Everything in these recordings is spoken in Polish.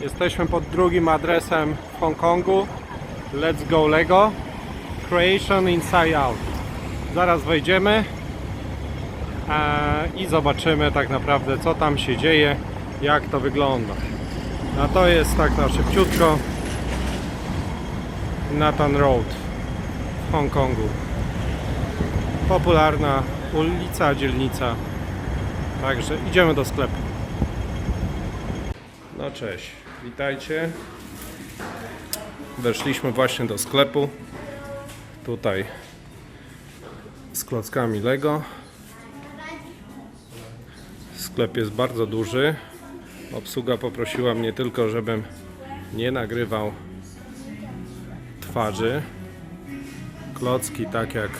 Jesteśmy pod drugim adresem w Hongkongu. Let's go Lego. Creation Inside Out. Zaraz wejdziemy e, i zobaczymy tak naprawdę co tam się dzieje, jak to wygląda. A to jest tak na szybciutko Nathan Road w Hongkongu. Popularna ulica, dzielnica. Także idziemy do sklepu. No cześć, witajcie. Weszliśmy właśnie do sklepu. Tutaj z klockami Lego. Sklep jest bardzo duży. Obsługa poprosiła mnie tylko, żebym nie nagrywał twarzy. Klocki tak jak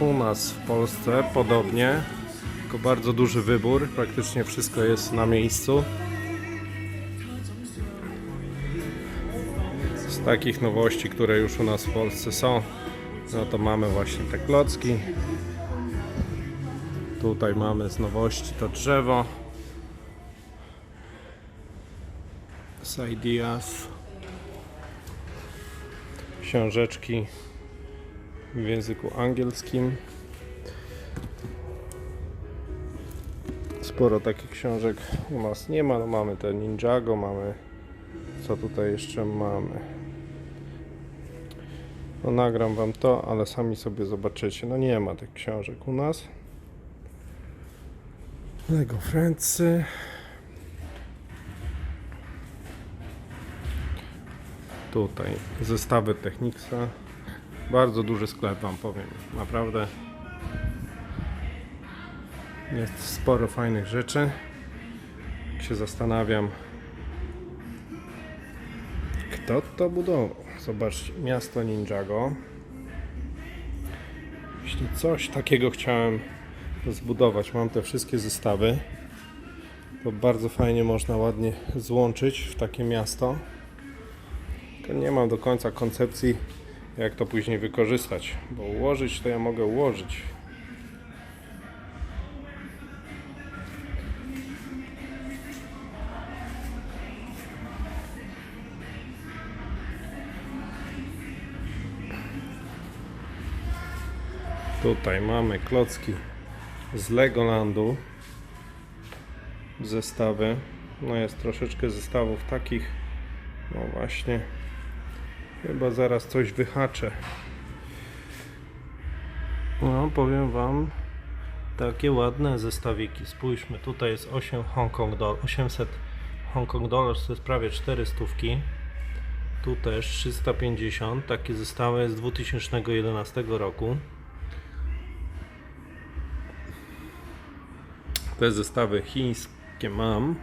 u nas w Polsce, podobnie. Tylko bardzo duży wybór, praktycznie wszystko jest na miejscu. Z takich nowości, które już u nas w Polsce są, no to mamy właśnie te klocki. Tutaj mamy z nowości to drzewo. Z. Książeczki w języku angielskim. Sporo takich książek u nas nie ma. No mamy te Ninjago, mamy. Co tutaj jeszcze mamy? No nagram wam to, ale sami sobie zobaczycie. No nie ma tych książek u nas. Lego Friendsy. Tutaj zestawy Technicsa. Bardzo duży sklep wam powiem. Naprawdę jest sporo fajnych rzeczy. Jak się zastanawiam, kto to budował. Zobaczcie, miasto Ninjago. Jeśli coś takiego chciałem zbudować, mam te wszystkie zestawy, to bardzo fajnie można ładnie złączyć w takie miasto. Nie mam do końca koncepcji, jak to później wykorzystać, bo ułożyć to ja mogę ułożyć. Tutaj mamy klocki z Legolandu. Zestawy. No jest troszeczkę zestawów takich. No właśnie. Chyba zaraz coś wyhaczę. No, powiem Wam, takie ładne zestawiki. Spójrzmy, tutaj jest 8 Hongkong doll 800 Hongkong Dollars, to jest prawie 400. Tu też 350. Takie zestawy z 2011 roku. Te zestawy chińskie mam.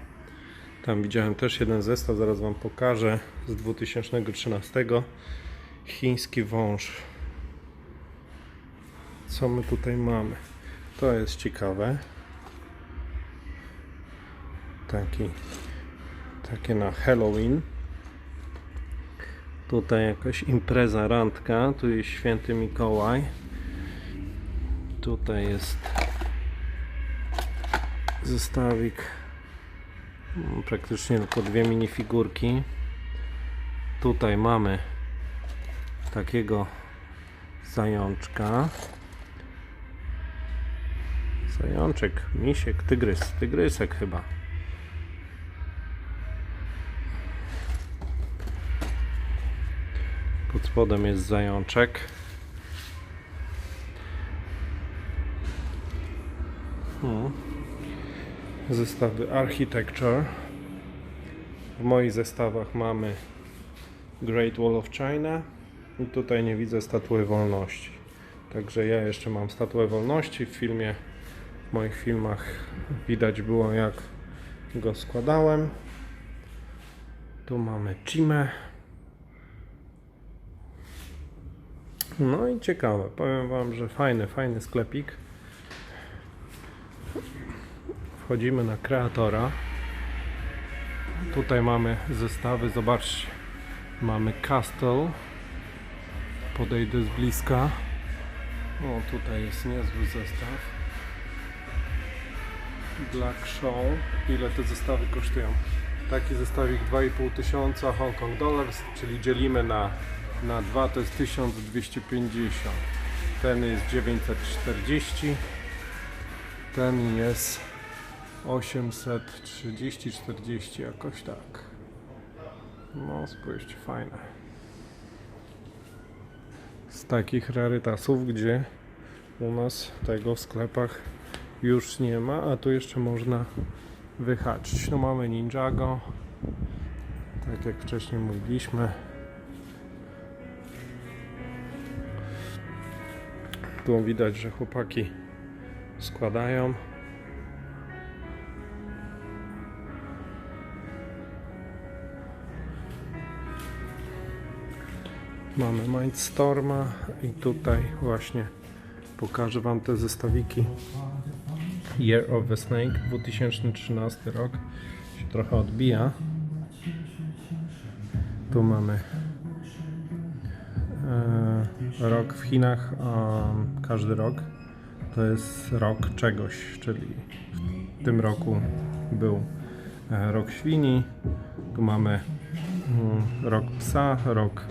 Tam widziałem też jeden zestaw, zaraz Wam pokażę z 2013. Chiński wąż. Co my tutaj mamy? To jest ciekawe. Taki, takie na Halloween. Tutaj jakaś impreza, randka. Tu jest święty Mikołaj. Tutaj jest zestawik. Praktycznie tylko dwie minifigurki. Tutaj mamy takiego zajączka. Zajączek, misiek, tygrys tygrysek chyba. Pod spodem jest zajączek. Hmm zestawy Architecture. W moich zestawach mamy Great Wall of China i tutaj nie widzę statuły wolności. Także ja jeszcze mam statuę wolności w filmie. W moich filmach widać było jak go składałem. Tu mamy Chimę. No i ciekawe, powiem Wam, że fajny, fajny sklepik. Wchodzimy na kreatora. Tutaj mamy zestawy, zobaczcie. Mamy Castle. Podejdę z bliska. O, tutaj jest niezły zestaw. Black Show. Ile te zestawy kosztują? Taki zestawik 2,5 tysiąca Hong Kong Dollars, czyli dzielimy na, na 2 to jest 1250. Ten jest 940. Ten jest 830-40 jakoś tak. No spójrzcie, fajne. Z takich rarytasów, gdzie u nas tego w sklepach już nie ma, a tu jeszcze można wyhaczyć. No mamy Ninjago, tak jak wcześniej mówiliśmy. Tu widać, że chłopaki składają. Mamy Mindstorma i tutaj właśnie pokażę Wam te zestawiki. Year of the Snake 2013 rok. Się trochę odbija. Tu mamy e, rok w Chinach a każdy rok to jest rok czegoś czyli w tym roku był e, rok świni. Tu mamy mm, rok psa, rok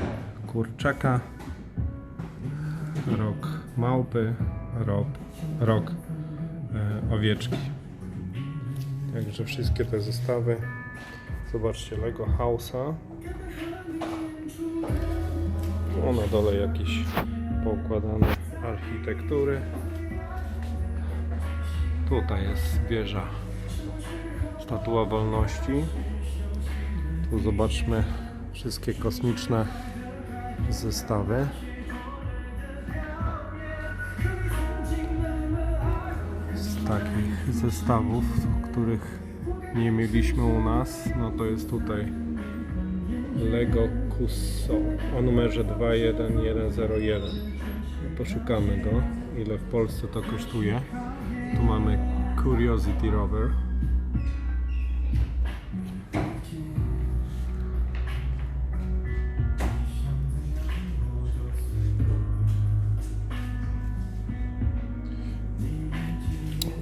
kurczaka rok małpy, rok, rok e, owieczki. Także wszystkie te zestawy. Zobaczcie Lego House'a. O, na dole jakieś poukładane architektury. Tutaj jest wieża Statua Wolności. Tu zobaczmy wszystkie kosmiczne zestawy. z takich zestawów, których nie mieliśmy u nas, no to jest tutaj Lego Cusso o numerze 21101. Poszukamy go, ile w Polsce to kosztuje. Tu mamy Curiosity Rover.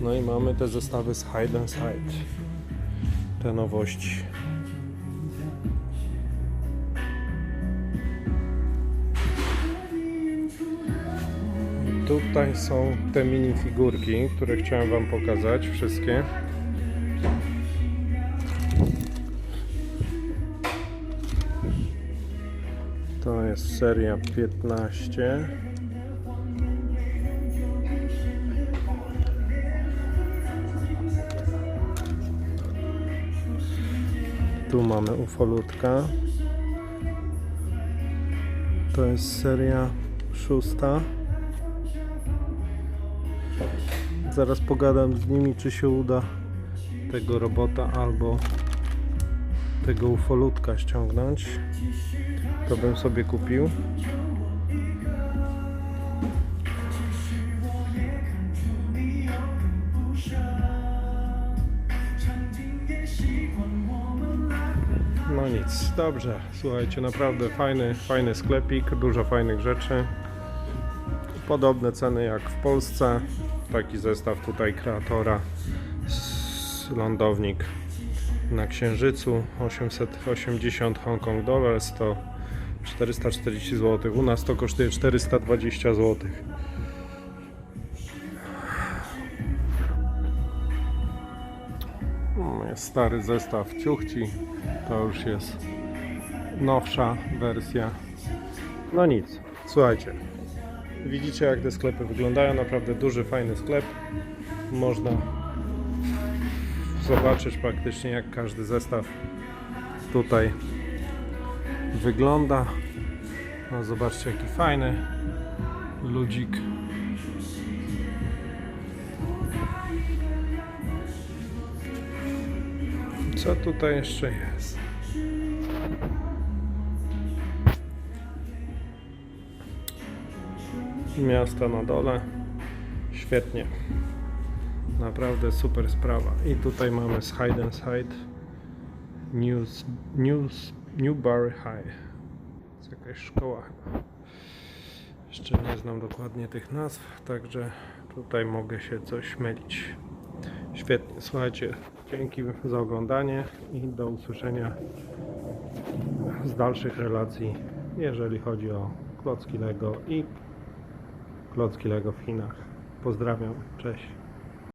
No i mamy te zestawy z Hide and Side. Te nowości. Tutaj są te minifigurki, które chciałem Wam pokazać, wszystkie. To jest seria 15. Tu mamy ufolutka. To jest seria szósta. Zaraz pogadam z nimi, czy się uda tego robota albo tego ufolutka ściągnąć. To bym sobie kupił. Nic, dobrze. Słuchajcie, naprawdę fajny, fajny sklepik, dużo fajnych rzeczy. Podobne ceny jak w Polsce. Taki zestaw tutaj kreatora lądownik na Księżycu 880 Hong Kong Dollars to 440 zł. U nas to kosztuje 420 zł. Stary zestaw ciuchci. To już jest nowsza wersja. No nic, słuchajcie. Widzicie jak te sklepy wyglądają. Naprawdę duży, fajny sklep. Można zobaczyć praktycznie jak każdy zestaw tutaj wygląda. No zobaczcie jaki fajny ludzik. Co tutaj jeszcze jest? Miasta na dole. Świetnie. Naprawdę super sprawa. I tutaj mamy z Hide and Side News, News, Newbury High. Jest jakaś szkoła chyba. Jeszcze nie znam dokładnie tych nazw, także tutaj mogę się coś mylić. Świetnie, słuchajcie, dzięki za oglądanie i do usłyszenia z dalszych relacji, jeżeli chodzi o klocki Lego i klocki Lego w Chinach. Pozdrawiam, cześć.